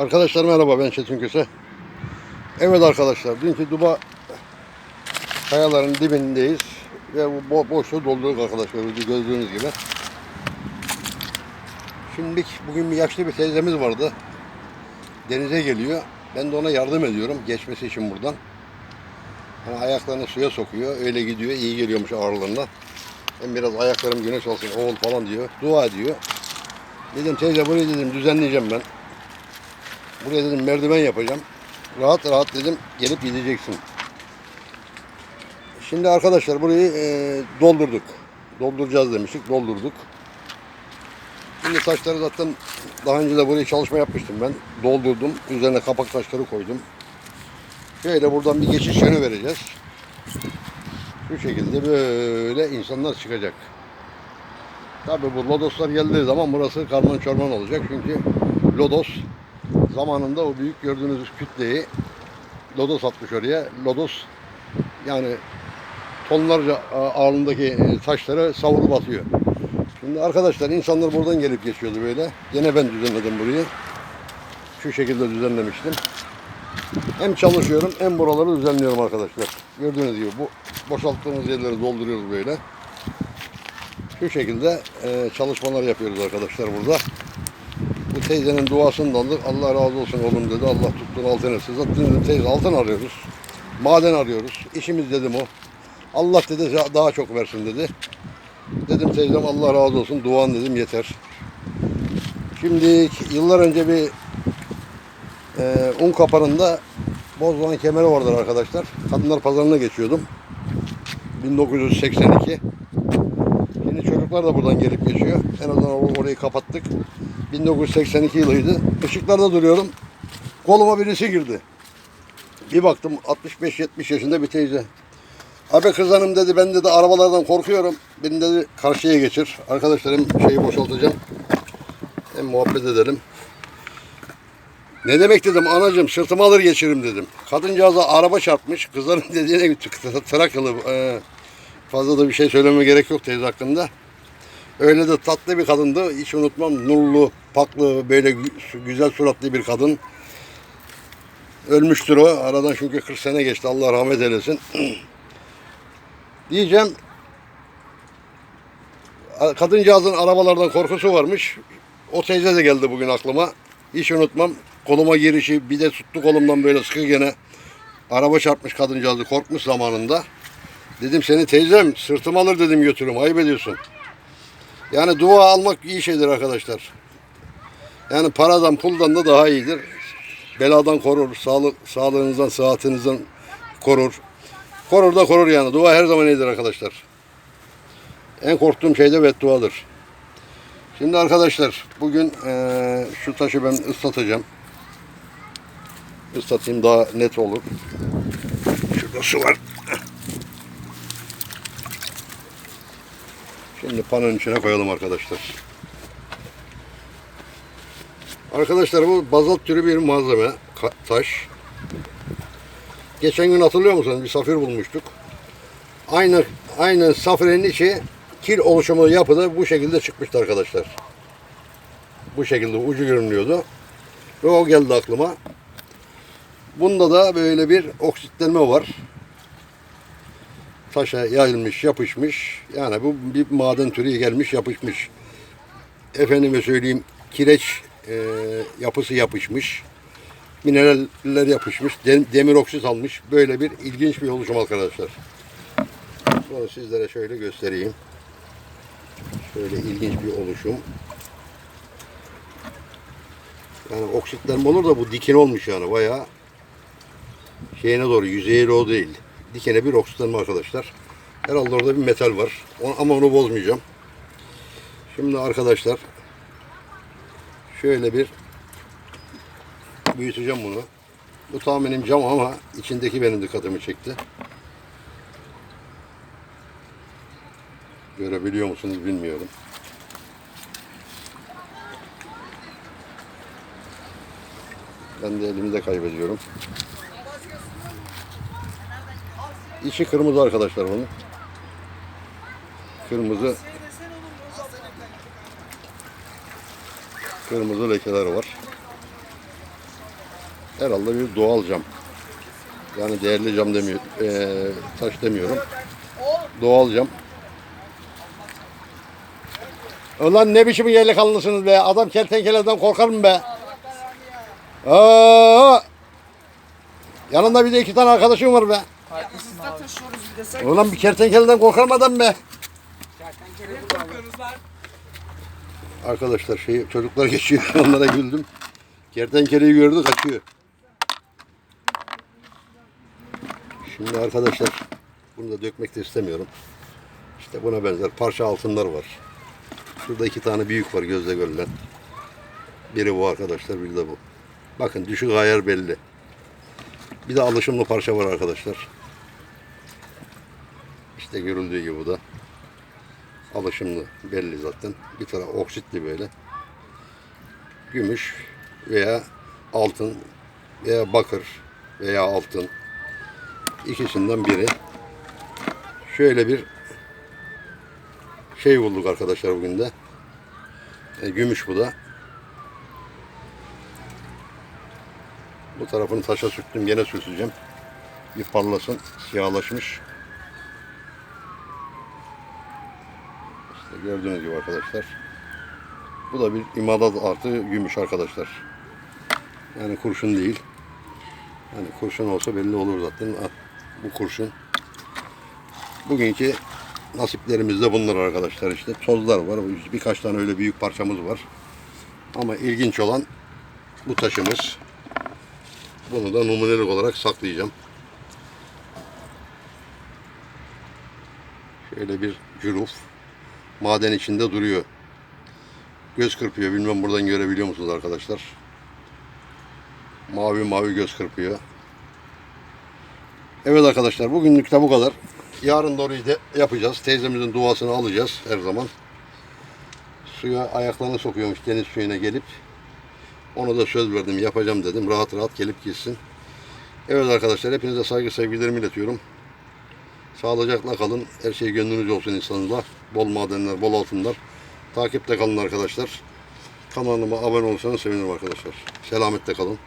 Arkadaşlar merhaba ben Çetin Köse. Evet arkadaşlar dünkü Duba kayaların dibindeyiz ve bu bo boşluğu doldurduk arkadaşlar gördüğünüz gibi. Şimdi bugün bir yaşlı bir teyzemiz vardı. Denize geliyor. Ben de ona yardım ediyorum geçmesi için buradan. Hani ayaklarını suya sokuyor. Öyle gidiyor. iyi geliyormuş ağırlığında. Hem biraz ayaklarım güneş olsun oğul falan diyor. Dua ediyor. Dedim teyze burayı dedim düzenleyeceğim ben. Buraya dedim merdiven yapacağım. Rahat rahat dedim gelip gideceksin. Şimdi arkadaşlar burayı e, doldurduk. Dolduracağız demiştik. Doldurduk. Şimdi taşları zaten daha önce de buraya çalışma yapmıştım ben. Doldurdum. Üzerine kapak taşları koydum. Şöyle buradan bir geçiş yönü vereceğiz. Şu şekilde böyle insanlar çıkacak. Tabi bu lodoslar geldiği zaman burası karman çorman olacak. Çünkü lodos zamanında o büyük gördüğünüz kütleyi lodos atmış oraya. Lodos yani tonlarca ağırlığındaki e, taşları savurup atıyor. Şimdi arkadaşlar insanlar buradan gelip geçiyordu böyle. Yine ben düzenledim burayı. Şu şekilde düzenlemiştim. Hem çalışıyorum hem buraları düzenliyorum arkadaşlar. Gördüğünüz gibi bu boşalttığımız yerleri dolduruyoruz böyle. Şu şekilde e, çalışmalar yapıyoruz arkadaşlar burada. Teyzenin duasını da aldık. Allah razı olsun oğlum dedi. Allah tuttuğun altın etsin. Zaten teyze altın arıyoruz. Maden arıyoruz. İşimiz dedim o. Allah dedi daha çok versin dedi. Dedim teyzem Allah razı olsun. Duan dedim yeter. Şimdi yıllar önce bir e, un kapanında Bozdoğan kemeri vardır arkadaşlar. Kadınlar pazarına geçiyordum. 1982. Şimdi çocuklar da buradan gelip geçiyor. En azından or- orayı kapattık. 1982 yılıydı. Işıklarda duruyorum. Koluma birisi girdi. Bir baktım 65-70 yaşında bir teyze. Abi kız hanım dedi ben dedi arabalardan korkuyorum. Beni dedi karşıya geçir. Arkadaşlarım şeyi boşaltacağım. Hem muhabbet edelim. Ne demek dedim anacığım sırtıma alır geçiririm dedim. Kadıncağıza araba çarpmış. Kızların dediğine gitti. Trakyalı. Ee, fazla da bir şey söyleme gerek yok teyze hakkında. Öyle de tatlı bir kadındı. Hiç unutmam. Nurlu, paklı, böyle gü- güzel suratlı bir kadın. Ölmüştür o. Aradan çünkü 40 sene geçti. Allah rahmet eylesin. Diyeceğim kadıncağızın arabalardan korkusu varmış. O teyze de geldi bugün aklıma. Hiç unutmam. Koluma girişi bir de tuttu kolumdan böyle sıkı gene. Araba çarpmış kadıncağızı korkmuş zamanında. Dedim seni teyzem sırtıma alır dedim götürüm. Ayıp ediyorsun. Yani dua almak iyi şeydir arkadaşlar. Yani paradan puldan da daha iyidir. Beladan korur, sağlık, sağlığınızdan, sıhhatinizden korur. Korur da korur yani. Dua her zaman iyidir arkadaşlar. En korktuğum şey de bedduadır. Şimdi arkadaşlar bugün eee, şu taşı ben ıslatacağım. Islatayım daha net olur. Şurada su var. Şimdi panonun içine koyalım arkadaşlar. Arkadaşlar bu bazalt türü bir malzeme. taş. Geçen gün hatırlıyor musunuz? Bir safir bulmuştuk. Aynı aynı safirin içi kil oluşumu yapıda bu şekilde çıkmıştı arkadaşlar. Bu şekilde ucu görünüyordu. Ve o geldi aklıma. Bunda da böyle bir oksitlenme var. Taşa yayılmış, yapışmış. Yani bu bir maden türü gelmiş, yapışmış. Efendime söyleyeyim kireç e, yapısı yapışmış. Mineraller yapışmış. dem- demir oksit almış. Böyle bir ilginç bir oluşum arkadaşlar. Bunu sizlere şöyle göstereyim. Şöyle ilginç bir oluşum. Yani oksitlenme olur da bu diken olmuş yani bayağı şeyine doğru yüzeye doğru değil. Dikene bir oksitlenme arkadaşlar. Herhalde orada bir metal var. Ama onu bozmayacağım. Şimdi arkadaşlar şöyle bir büyüteceğim bunu. Bu tahminim cam ama içindeki benim dikkatimi çekti. Görebiliyor musunuz bilmiyorum. Ben de elimi kaybediyorum. İçi kırmızı arkadaşlar bunun. Kırmızı kırmızı lekeler var. herhalde bir doğal cam. Yani değerli cam demiyor, eee, taş demiyorum. Doğal cam. Ulan ne biçim yerli kanlısınız be? Adam kertenkeleden korkar mı be? Aa! Yanında bir de iki tane arkadaşım var be. Taşıyoruz bir de sen. Ulan bir kertenkeleden korkar mı adam be? Arkadaşlar şey çocuklar geçiyor onlara güldüm. Kertenkeleyi gördü kaçıyor. Şimdi arkadaşlar bunu da dökmek de istemiyorum. İşte buna benzer parça altınlar var. Şurada iki tane büyük var gözle görülen. Biri bu arkadaşlar biri de bu. Bakın düşük ayar belli. Bir de alışımlı parça var arkadaşlar. İşte görüldüğü gibi bu da alışımlı belli zaten. Bir taraf oksitli böyle. Gümüş veya altın veya bakır veya altın ikisinden biri. Şöyle bir şey bulduk arkadaşlar bugün de. E, gümüş bu da. Bu tarafını taşa sürttüm. Gene sürteceğim. Bir parlasın. Siyahlaşmış. Gördüğünüz gibi arkadaşlar. Bu da bir imalat artı gümüş arkadaşlar. Yani kurşun değil. Yani kurşun olsa belli olur zaten. Bu kurşun. Bugünkü nasiplerimiz de bunlar arkadaşlar işte. Tozlar var. Birkaç tane öyle büyük parçamız var. Ama ilginç olan bu taşımız. Bunu da numunelik olarak saklayacağım. Şöyle bir cüruf. Maden içinde duruyor. Göz kırpıyor. Bilmem buradan görebiliyor musunuz arkadaşlar? Mavi mavi göz kırpıyor. Evet arkadaşlar bugünlük de bu kadar. Yarın da yapacağız. Teyzemizin duasını alacağız her zaman. Suya ayaklarını sokuyormuş deniz suyuna gelip. Ona da söz verdim yapacağım dedim. Rahat rahat gelip gitsin. Evet arkadaşlar hepinize saygı sevgilerimi iletiyorum. Sağlıcakla kalın. Her şey gönlünüzce olsun insanlar. Bol madenler, bol altınlar. Takipte kalın arkadaşlar. Kanalıma abone olursanız sevinirim arkadaşlar. Selametle kalın.